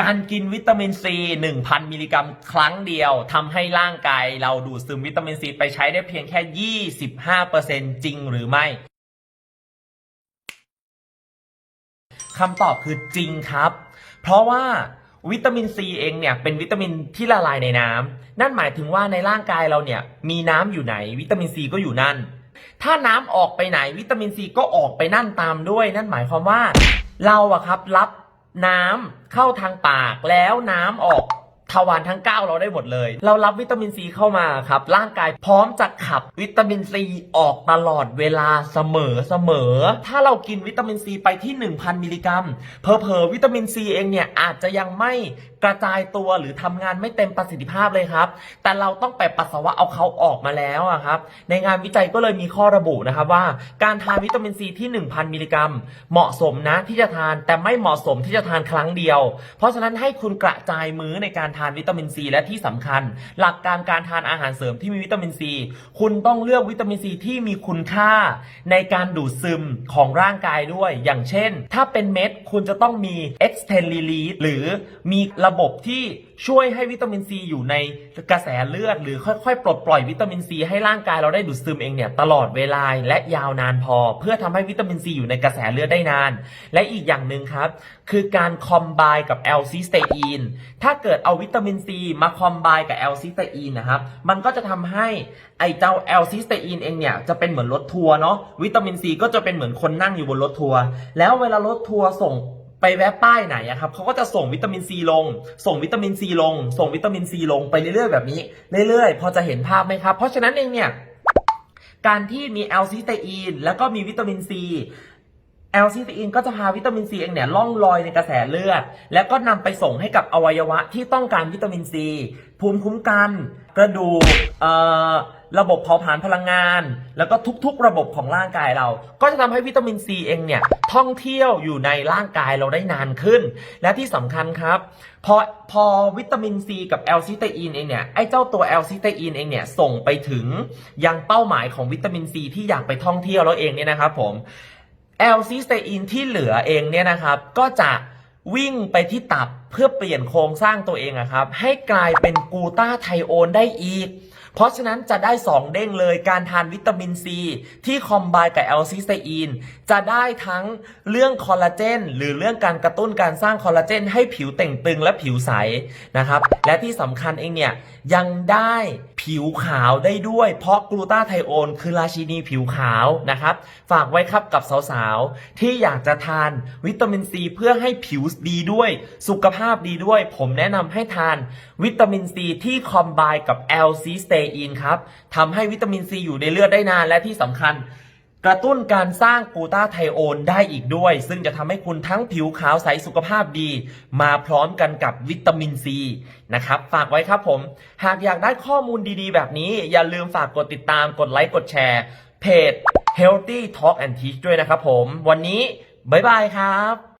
การกินวิตามินซี 1,000 มิลลิกรัมครั้งเดียวทำให้ร่างกายเราดูดซึมวิตามินซี ไปใช้ได้เพียงแค่ 25%จริงหรือไม่คำตอบคือจริงครับ เพราะว่าวิตามินซีเองเนี่ยเป็นวิตามินที่ละลายในน้ำนั่นหมายถึงว่าในร่างกายเราเนี่ยมีน้ำอยู่ไหน วิตามินซีก็อยู่นั่น ถ้าน้ำออกไปไหนวิตามินซีก็ออกไปนั่นตามด้วย นั่นหมายความว่าเราอะครับรับ น้ำเข้าทางปากแล้วน้ำออกทวารทั้ง 9 เราได้หมดเลย เรารับวิตามินซีเข้ามาครับ ร่างกายพร้อมจะขับวิตามินซีออกตลอดเวลาเสมอเสมอ ถ้าเรากินวิตามินซีไปที่ 1,000 มิลลิกรัมเพอเพอวิตามินซีเองเนี่ยอาจจะยังไม่ กระจายตัวหรือทำงานไม่เต็มประสิทธิภาพเลยครับ แต่เราต้องไปปัสสาวะเอาเขาออกมาแล้วอะครับ ในงานวิจัยก็เลยมีข้อระบุนะครับว่า การทานวิตามินซีที่ 1,000 มิลลิกรัม เหมาะสมนะที่จะทานแต่ไม่เหมาะสมที่จะทานครั้งเดียว เพราะฉะนั้นให้คุณกระจายมื้อในการทานวิตามินซีและที่สำคัญ หลักการการทานอาหารเสริมที่มีวิตามินซีคุณต้องเลือกวิตามินซีที่มีคุณค่า ในการดูดซึมของร่างกายด้วย อย่างเช่น ถ้าเป็นเม็ดคุณจะต้องมี extend release หรือมีระบบที่ช่วยให้วิตามินซีอยู่ในกระแสเลือด หรือค่อยๆ ปลดปล่อยวิตามินซีให้ร่างกายเราได้ดูดซึมเองเนี่ยตลอดเวลาและยาวนานพอ เพื่อทำให้วิตามินซีอยู่ในกระแสเลือดได้นาน และอีกอย่างหนึ่งครับ คือการคอมไบกับแอลซิสเตอีนถ้าเกิดเอาวิตามินซีมาคอมไบกับแอลซิสเตอีนนะครับมันก็จะทำให้ไอเจ้าแอลซิสเตอีนเองเนี่ยจะเป็นเหมือนรถทัวร์เนาะวิตามินซีก็จะเป็นเหมือนคนนั่งอยู่บนรถทัวร์แล้วเวลารถทัวร์ส่ง ไปแวะป้ายไหนอะครับเขาก็จะส่งวิตามินซีลง ส่งวิตามินซีลง ส่งวิตามินซีลงไปเรื่อยๆแบบนี้เรื่อยๆ พอจะเห็นภาพไหมครับ เพราะฉะนั้นเองเนี่ยการที่มีแอลซิสเตอีนแล้วก็มีวิตามินซี แอลซิสเตอีนก็จะพาวิตามินซีเองเนี่ยล่องลอยในกระแสเลือด แล้วก็นำไปส่งให้กับอวัยวะที่ต้องการวิตามินซีภูมิคุ้มกัน กระดูกเอ่อระบบเผาผลาญพลังงาน แล้วก็ทุกๆ ระบบของร่างกายเรา ก็จะทำให้วิตามินซีเองเนี่ยท่องเที่ยวอยู่ในร่างกายเราได้นานขึ้น และที่สำคัญครับพอพอวิตามินซีกับแอลซิสเตอีนเองเนี่ยไอ้เจ้าตัวแอลซิสเตอีนเองเนี่ยส่งไปถึงยังเป้าหมายของวิตามินซีที่อยากไปท่องเที่ยวแล้วเองเนี่ยนะครับผม แอลซิสเตอีนที่เหลือเองเนี่ยนะครับ ก็จะวิ่งไปที่ตับ พื่อเปลี่ยนโครงสร้างตัวเองอะครับ ให้กลายเป็นกูตาไทโอนได้อีก เพราะฉะนั้นจะได้ 2 เด้งเลยการทานวิตามินซีที่คอมไบกับแอลซิสเตอีนจะได้ทั้งเรื่องคอลลาเจนหรือเรื่องการกระตุ้นการสร้างคอลลาเจนให้ผิวเต่งตึงและผิวใสนะครับ และที่สำคัญเองเนี่ยยังได้ผิวขาวได้ด้วย เพราะกลูตาไทโอนคือราชินีผิวขาวนะครับ ฝากไว้ครับกับสาวๆที่อยากจะทานวิตามินซีเพื่อให้ผิวดีด้วยสุขภาพดีด้วย ผมแนะนำให้ทานวิตามินซีที่คอมไบกับแอลซิสเตอีนครับทำให้วิตามินซีอยู่ในเลือดได้นานและที่สำคัญกระตุ้นการสร้างกูตาไทโอนได้อีกด้วย ซึ่งจะทำให้คุณทั้งผิวขาวใสสุขภาพดี มาพร้อมกันกับวิตามินซีนะครับ ฝากไว้ครับผม หากอยากได้ข้อมูลดีๆ แบบนี้ อย่าลืมฝากกดติดตามกดไลค์กดแชร์ เพจ Healthy Talk and Teach ด้วยนะครับผม วันนี้ บ๊ายบายครับ